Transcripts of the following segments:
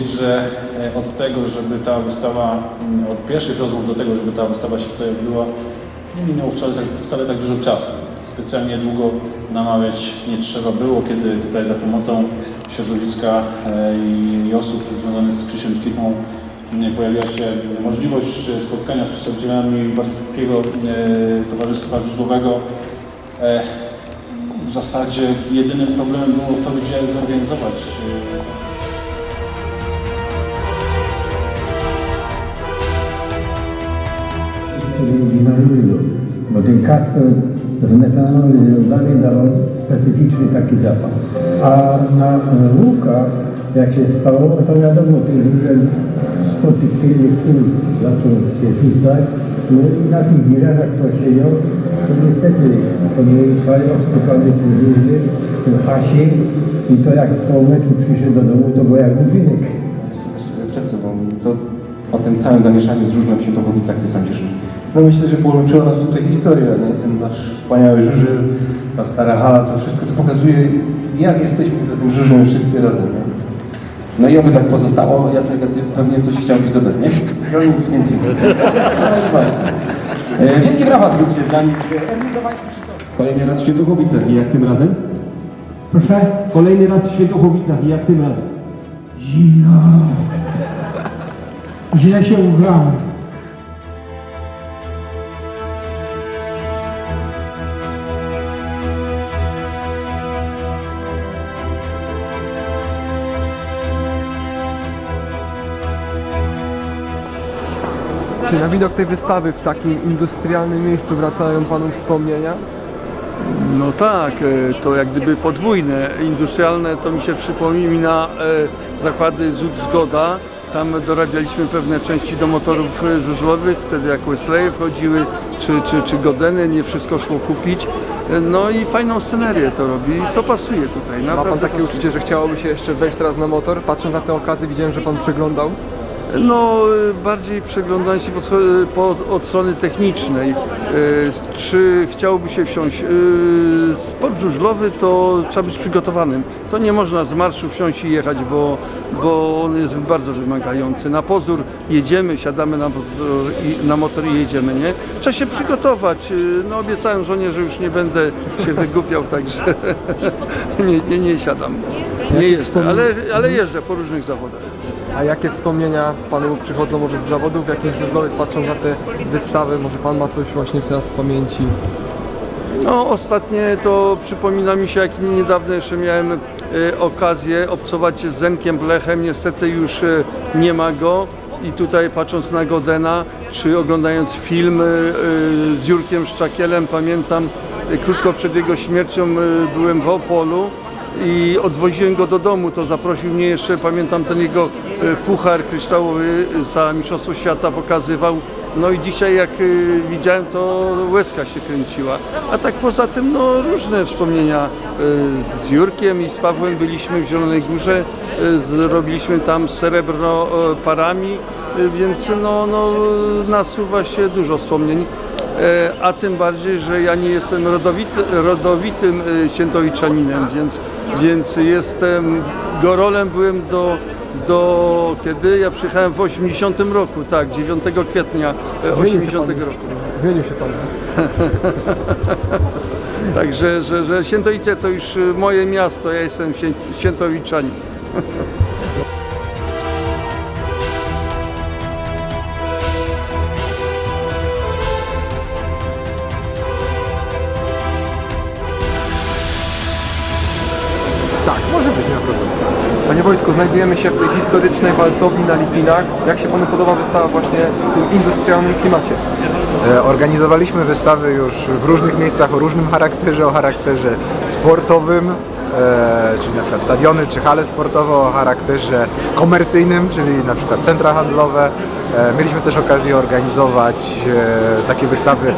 Powiedzieć, że e, od tego, żeby ta wystawa, mm, od pierwszych rozmów do tego, żeby ta wystawa się tutaj odbyła, nie minęło wcale, tak- wcale tak dużo czasu. Specjalnie długo namawiać nie trzeba było, kiedy tutaj za pomocą środowiska e, i, osób związanych z Krzysiem Sigmą m, pojawiła się możliwość e, spotkania z przedstawicielami Warszawskiego Towarzystwa Żużlowego. W zasadzie jedynym problemem było to, gdzie zorganizować bo ten kastor z metanoły związany dawał specyficzny taki zapach. A na e, łukach, jak się stało, to wiadomo, ten żużel spod tych tylnych kół zaczął się rzucać, no i na tych wirach, jak to to niestety to były cały obsypany tym żużlem, tym hasie i to jak po meczu przyszedł do domu, to było jak murzynek. przed sobą. Co o tym całym zamieszaniu z żużlem w Świętochowicach ty sądzisz? No myślę, że połączyła nas tutaj historia, nie? ten nasz wspaniały żużel, ta stara hala, to wszystko to pokazuje, jak jesteśmy za tym żużlem wszyscy razem. Nie? No i oby tak pozostało. Jacek, a ty pewnie coś chciałbyś dodać, nie? Ja nic nie wiem. No i właśnie. E, wielkie brawa zróbcie dla nich. Emil Domański, czy co? Kolejny raz w Świętochowicach i jak tym razem? Proszę? Kolejny raz w Świętochowicach i jak tym razem? Zimno. Źle się ubrałem. Czy na widok tej wystawy w takim industrialnym miejscu wracają Panu wspomnienia? No tak, e, to jak gdyby podwójne. Industrialne to mi się przypomina e, zakłady ZUD Zgoda. Tam dorabialiśmy pewne części do motorów e, żużlowych, wtedy jak Wesleye wchodziły, czy, czy, czy Godeny, nie wszystko szło kupić. No i fajną scenerię to robi i to pasuje tutaj. Ma Pan takie pasuje. uczucie, że chciałoby się jeszcze wejść teraz na motor? Patrząc na te okazy widziałem, że Pan przeglądał. No, y, bardziej przeglądając się po, po, od strony technicznej. Y, Czy chciałoby się wsiąść? Y, Sport żużlowy to trzeba być przygotowanym. To nie można z marszu wsiąść i jechać, bo, bo on jest bardzo wymagający. Na pozór jedziemy, siadamy na motor i, na motor i jedziemy, nie? Trzeba się przygotować. Y, No, obiecałem żonie, że już nie będę się wygłupiał, także nie, nie, nie siadam. Nie jeżdżę, ale, ale jeżdżę po różnych zawodach. A jakie wspomnienia Panu przychodzą może z zawodów jakichś żużlowych, patrząc na te wystawy? Może Pan ma coś właśnie teraz w pamięci? No ostatnie to przypomina mi się, jak niedawno jeszcze miałem e, okazję obcować z Zenkiem Blechem, niestety już e, nie ma go i tutaj patrząc na Godena, czy oglądając film e, z Jurkiem Szczakielem, pamiętam e, krótko przed jego śmiercią e, byłem w Opolu i odwoziłem go do domu, to zaprosił mnie jeszcze, pamiętam ten jego e, puchar kryształowy za Mistrzostwo Świata pokazywał. No i dzisiaj jak y, widziałem, to łezka się kręciła. A tak poza tym, no różne wspomnienia y, z Jurkiem i z Pawłem byliśmy w Zielonej Górze, zrobiliśmy tam srebrno parami, więc no, no nasuwa się dużo wspomnień. E, A tym bardziej, że ja nie jestem rodowity, rodowitym świętowiczaninem, więc, więc jestem, Gorolem byłem do, do kiedy? Ja przyjechałem w 80 roku, tak, 9 kwietnia e, Zmienił się 80 pan. roku. Zmienił się Pan. Także, że, że Świętowice to już y, moje miasto, ja jestem świę- świętowiczanin. Panie Wojtku, znajdujemy się w tej historycznej walcowni na Lipinach. Jak się Panu podoba wystawa właśnie w tym industrialnym klimacie? E, Organizowaliśmy wystawy już w różnych miejscach o różnym charakterze, o charakterze sportowym, czyli na przykład stadiony czy hale sportowe o charakterze komercyjnym, czyli na przykład centra handlowe. E, Mieliśmy też okazję organizować e, takie wystawy e,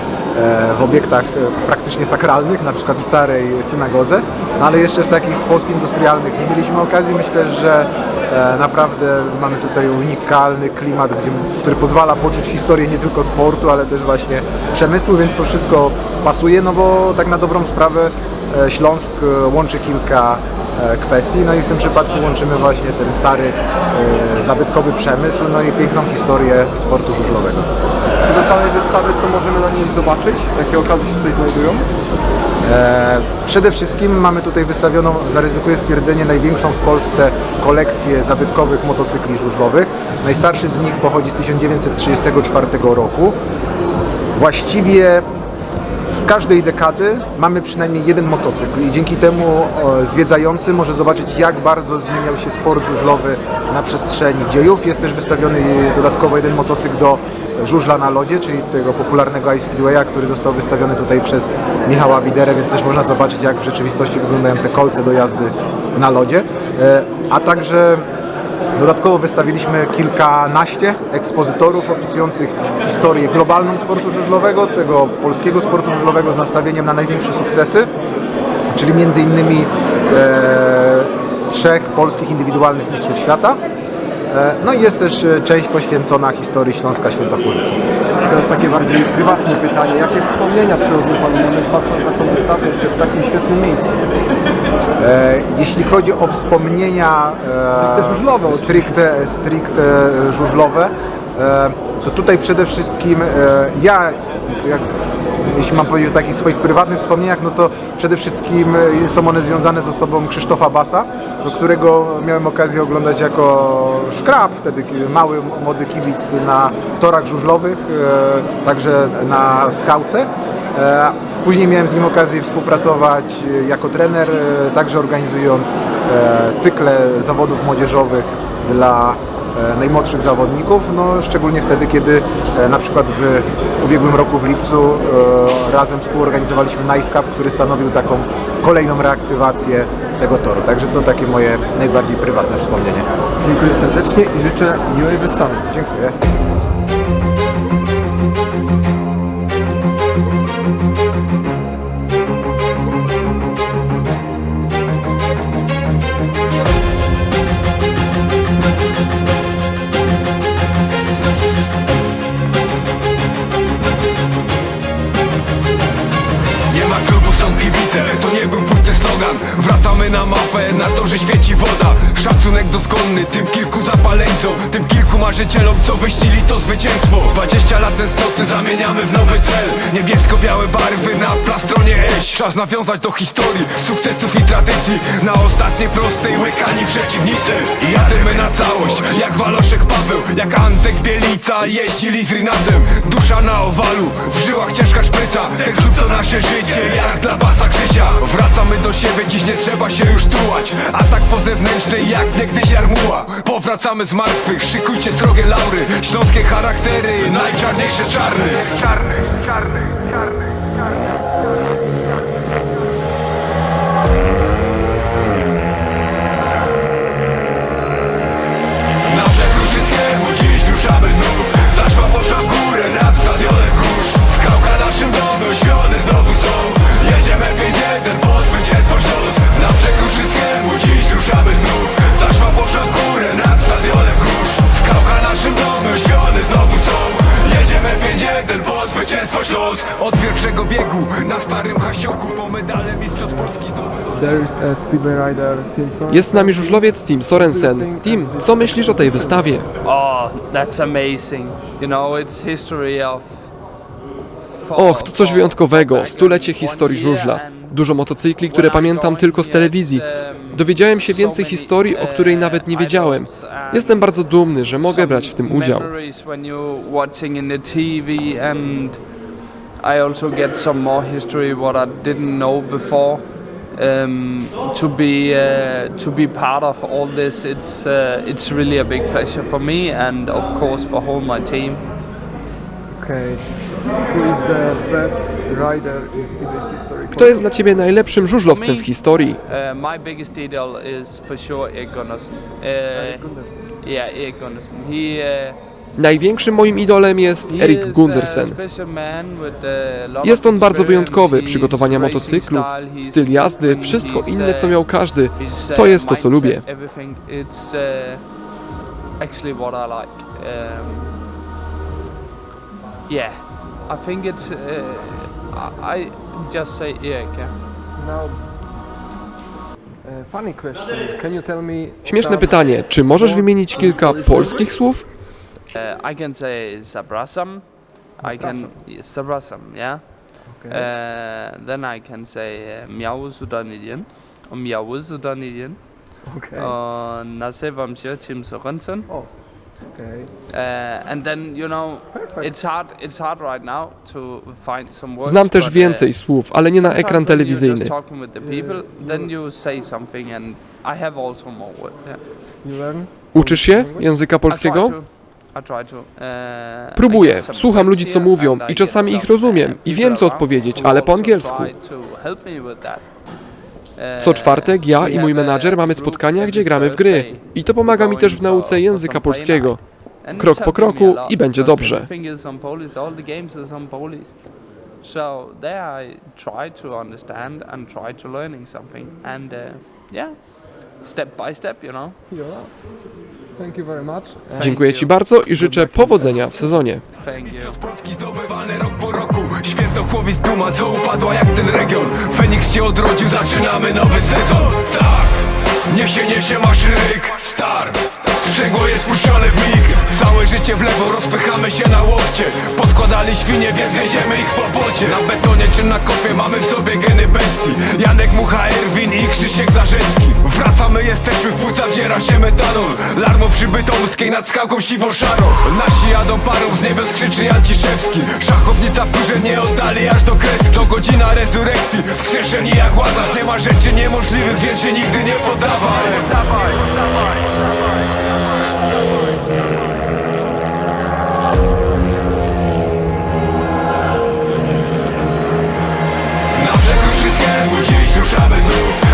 w obiektach e, praktycznie sakralnych, na przykład w starej synagodze, no ale jeszcze w takich postindustrialnych nie mieliśmy okazji. Myślę, że E, Naprawdę mamy tutaj unikalny klimat, który pozwala poczuć historię nie tylko sportu, ale też właśnie przemysłu, więc to wszystko pasuje, no bo tak na dobrą sprawę e, Śląsk e, łączy kilka e, kwestii. No i w tym przypadku łączymy właśnie ten stary, e, zabytkowy przemysł, no i piękną historię sportu żużlowego. Co do samej wystawy, co możemy na niej zobaczyć? Jakie okazy się tutaj znajdują? E, Przede wszystkim mamy tutaj wystawioną, zaryzykuję stwierdzenie, największą w Polsce kolekcję zabytkowych motocykli żużlowych. Najstarszy z nich pochodzi z 1934 roku. Właściwie z każdej dekady mamy przynajmniej jeden motocykl i dzięki temu e, zwiedzający może zobaczyć jak bardzo zmieniał się sport żużlowy na przestrzeni dziejów. Jest też wystawiony dodatkowo jeden motocykl do żużla na lodzie, czyli tego popularnego Ice Speedwaya, który został wystawiony tutaj przez Michała Widerę, więc też można zobaczyć jak w rzeczywistości wyglądają te kolce do jazdy na lodzie. E, A także Dodatkowo wystawiliśmy kilkanaście ekspozytorów opisujących historię globalną sportu żużlowego, tego polskiego sportu żużlowego z nastawieniem na największe sukcesy, czyli między innymi e, trzech polskich indywidualnych mistrzów świata. E, no i jest też e, część poświęcona historii Śląska Świętochłowicza. Teraz takie bardziej prywatne pytanie. Jakie wspomnienia przychodzą Panu na myśl, patrząc na tą wystawę jeszcze w takim świetnym miejscu? E, Jeśli chodzi o wspomnienia e, Stricte żużlowe stricte, stricte żużlowe, e, to tutaj przede wszystkim e, ja, jak, jeśli mam powiedzieć o takich swoich prywatnych wspomnieniach, no to przede wszystkim e, są one związane z osobą Krzysztofa Basa, do którego miałem okazję oglądać jako szkrab, wtedy mały, młody kibic na torach żużlowych, e, także na skałce. Później miałem z nim okazję współpracować e, jako trener, e, także organizując e, cykle zawodów młodzieżowych dla najmłodszych zawodników, no, szczególnie wtedy, kiedy na przykład w ubiegłym roku w lipcu razem współorganizowaliśmy Nice Cup, który stanowił taką kolejną reaktywację tego toru. Także to takie moje najbardziej prywatne wspomnienie. Dziękuję serdecznie i życzę miłej wystawy. Dziękuję. Slogan Wracamy na mapę, na to, że świeci woda. Szacunek doskonny tym kilku zapaleńcom Tym kilku marzycielom, co wyśnili to zwycięstwo. 20 lat tęsknoty zamieniamy w nowy cel. Niebiesko-białe barwy na plastronie eś Czas nawiązać do historii, sukcesów i tradycji. Na ostatniej prostej łykani przeciwnicy. I jadymy na całość, jak Waloszek Paweł Jak Antek Bielica, jeździli z Rinatem Dusza na owalu, w żyłach ciężka szpryca. Ten klub to nasze życie, jak dla basa Krzysia. Wracamy do siebie, dziś nie trzeba się już trułać. Atak po zewnętrznej, jak niegdyś jarmuła. Powracamy z martwych, szykujcie srogie laury. Śląskie charaktery, najczarniejsze z czarnych. Czarnych, czarnych, czarnych, czarnych Od pierwszego biegu na starym hasioku Po medale mistrzostw Polski. Jest z nami żużlowiec Tim Sorensen. Tim, co myślisz o tej wystawie? Oh, that's amazing. You know, it's history of. Och, to coś wyjątkowego, stulecie historii żużla. Dużo motocykli, które pamiętam tylko z telewizji. Dowiedziałem się więcej historii, o której nawet nie wiedziałem. Jestem bardzo dumny, że mogę brać w tym udział. I also get some more history what I didn't know before. Um, to be uh, to be part of all this, it's uh, it's really a big pleasure for me, and of course for whole my team. Okay. Who is the best rider in speedway history? Kto jest dla Ciebie najlepszym żużlowcem w historii? Uh, my biggest idol is for sure Erik Gunnarsson. Uh, Gundersen. yeah, Erik Gunnarsson. He. Uh, Największym moim idolem jest Erik Gundersen. Jest on bardzo wyjątkowy, przygotowania motocyklów, styl jazdy, wszystko inne, co miał każdy. To jest to, co lubię. Yeah, I think it's. Uh, I, just say Erik. Now, me Śmieszne pytanie, czy możesz wymienić kilka polskich słów? Uh, I can say zapraszam. I can zapraszam, yeah. Okay. Uh, then I can say uh, miał Sudanidien. Og miał Sudanidien. Okay. Og nazywam się Tim Sorensen. Okay. Uh, and then you know Perfect. it's hard it's hard right now to find some words. Znam też but, uh, więcej słów, ale nie na ekran telewizyjny. Just talking with the people, then you say something, and I have also more words. Yeah. You learn? Uczysz się języka I try polskiego? Próbuję, słucham ludzi co mówią I czasami ich rozumiem i wiem co odpowiedzieć, ale po angielsku. Uh, Co czwartek ja i mój menadżer mamy spotkania, gdzie gramy w gry. I to pomaga mi też w nauce języka polskiego. Krok po kroku i będzie dobrze. Everything is on Polish, all the games is on Polish. So there I try to understand and try to learning something. And uh, yeah, step by step, you know. You're up. Thank you very much. And Dziękuję Ci bardzo i życzę powodzenia w sezonie. Mistrzostw Polski zdobywany rok po roku Święto chłowic duma, co upadła jak ten region Feniks się odrodził, zaczynamy nowy sezon Tak, niesie, niesie maszyryk Start, sprzęgło jest puszczone w mig. Całe życie w lewo, rozpychamy się na łokcie. Podkładali świnie, więc wieziemy ich po bocie Na betonie czy na kopie mamy w sobie geny bestii. Janek Mucha, Erwin i Krzysiek Zarzecki. Wracamy, jesteśmy, w płuca wdziera się metanol Larmo przybytomskiej nad skałką siwą szarą. Nasi jadą parą, z niebios krzyczy Janciszewski. Szachownica w górze nie oddali aż do kreski. To godzina rezurekcji, wskrzeszeni jak łazarz Nie ma rzeczy niemożliwych, więc się nigdy nie poddawaj Na Przekruszyckiemu dziś ruszamy znów